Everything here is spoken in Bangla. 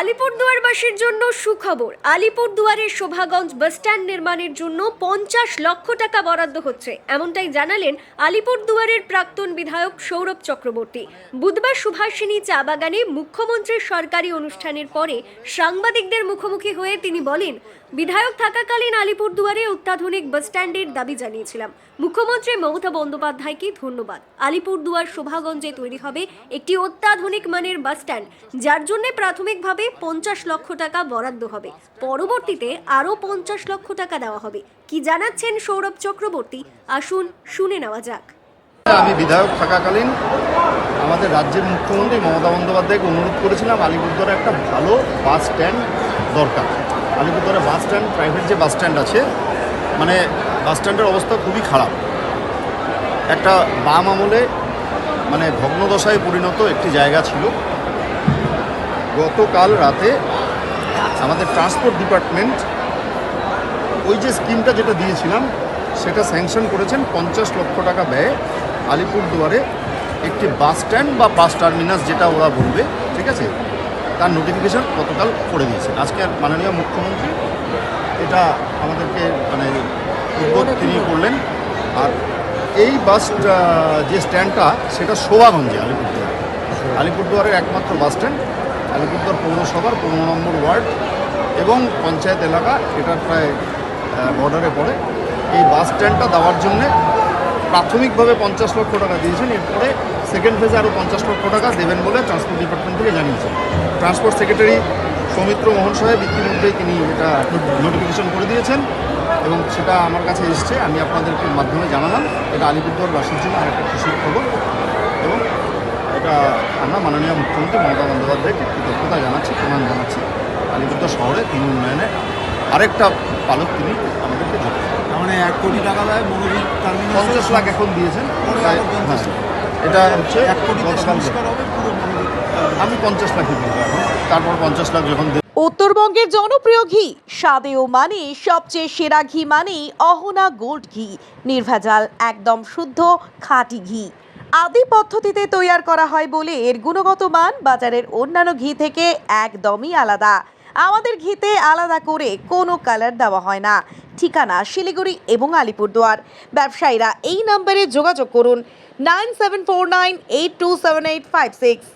আলিপুরদুয়ারবাসীর জন্য সুখবর। আলিপুরদুয়ারের শোভাগঞ্জ বাসস্ট্যান্ড নির্মাণের জন্য পঞ্চাশ লক্ষ টাকা বরাদ্দ হচ্ছে। এমনটাই জানালেন আলিপুরদুয়ারের প্রাক্তন বিধায়ক সৌরভ চক্রবর্তী। বুধবার সুভাষিনী চা বাগানে মুখ্যমন্ত্রীর সরকারি অনুষ্ঠানের পরে সাংবাদিকদের মুখোমুখি হয়ে তিনি বলেন, বিধায়ক থাকাকালীন আলিপুরদুয়ারে অত্যাধুনিক বাসস্ট্যান্ডের দাবি জানিয়েছিলাম। মুখ্যমন্ত্রী মমতা বন্দ্যোপাধ্যায়কে ধন্যবাদ। আলিপুরদুয়ার শোভাগঞ্জে তৈরি হবে একটি অত্যাধুনিক মানের বাসস্ট্যান্ড যার জন্য প্রাথমিকভাবে পঞ্চাশ লক্ষ টাকা বরাদ্দ হবে। পরবর্তীতে আরও পঞ্চাশ লক্ষ টাকা দেওয়া হবে। কি জানাচ্ছেন সৌরভ চক্রবর্তী? আসুন শুনে নেওয়া যাক। আমি বিধায়ক থাকাকালীন আমাদের রাজ্যের মুখ্যমন্ত্রী মমতা বন্দ্যোপাধ্যায়কে অনুরোধ করেছিলাম আলিপুরদুয়ারে একটা ভালো বাস স্ট্যান্ড দরকার। আলিপুরদুয়ারে বাস স্ট্যান্ড, প্রাইভেট যে বাস স্ট্যান্ড আছে মানে বাস স্ট্যান্ডের অবস্থা খুবই খারাপ। একটা বাম আমলে মানে ভগ্নদশায় পরিণত একটি জায়গা ছিল। গতকাল রাতে আমাদের ট্রান্সপোর্ট ডিপার্টমেন্ট ওই যে স্কিমটা যেটা দিয়েছিলাম, সেটা স্যাংশন করেছেন, পঞ্চাশ লক্ষ টাকা ব্যয়ে আলিপুরদুয়ারে একটি বাস স্ট্যান্ড বা বাস টার্মিনাস যেটা ওরা বলবে, ঠিক আছে? তার নোটিফিকেশন গতকাল করে দিয়েছেন। আজকে মাননীয় মুখ্যমন্ত্রী এটা আমাদেরকে মানে উদ্বোধ তিনি করলেন। আর এই বাস যে স্ট্যান্ডটা সেটা শোভাগঞ্জে, আলিপুরদুয়ার। আলিপুরদুয়ারের একমাত্র বাস স্ট্যান্ড আলিপুরদুয়ার পৌরসভার পনেরো নম্বর ওয়ার্ড এবং পঞ্চায়েত এলাকা এটার প্রায় বর্ডারে পড়ে। এই বাস স্ট্যান্ডটা দেওয়ার জন্যে প্রাথমিকভাবে পঞ্চাশ লক্ষ টাকা দিয়েছেন, এরপরে সেকেন্ড ফেজে আরও পঞ্চাশ লক্ষ টাকা দেবেন বলে ট্রান্সপোর্ট ডিপার্টমেন্ট থেকে জানিয়েছেন। ট্রান্সপোর্ট সেক্রেটারি সৌমিত্র মোহন সাহেব ইতিমধ্যেই তিনি এটা নোটিফিকেশন করে দিয়েছেন এবং সেটা আমার কাছে এসছে, আমি আপনাদেরকে মাধ্যমে জানালাম। এটা আলিপুরদুয়ার আলিপুরদুয়ারবাসীর জন্য আরেকটা খুশির খবর। এবং এটা আমরা মাননীয় মুখ্যমন্ত্রী মমতা বন্দ্যোপাধ্যায়কে কৃতজ্ঞতা জানাচ্ছি প্রমাণ জানাচ্ছি। আলিপুরদুয়ার শহরে তিনি উন্নয়নে আরেকটা পালক তিনি আমাদেরকে যোগ মানে এক কোটি টাকা দেয় মনোবিদ পঞ্চাশ লাখ এখন দিয়েছেন হ্যাঁ। এটা হচ্ছে এক কোটি সংস্কার হবে পুরো আমি পঞ্চাশ লাখই দিব এখন তারপর পঞ্চাশ লাখ যখন উত্তরবঙ্গের জনপ্রিয় ঘি স্বাদে ও মানে সবচেয়ে সেরা ঘি মানে অহনা গোল্ড ঘি নির্ভেজাল একদম শুদ্ধ খাঁটি ঘি। আদি পদ্ধতিতে তৈয়ার করা হয় বলে এর গুণগত মান বাজারের অন্যান্য ঘি থেকে একদমই আলাদা। আমাদের ঘিতে আলাদা করে কোনো কালার দেওয়া হয় না। ঠিকানা শিলিগুড়ি এবং আলিপুরদুয়ার। ব্যবসায়ীরা এই নম্বরে যোগাযোগ করুন nine seven four nine eight two seven eight five six.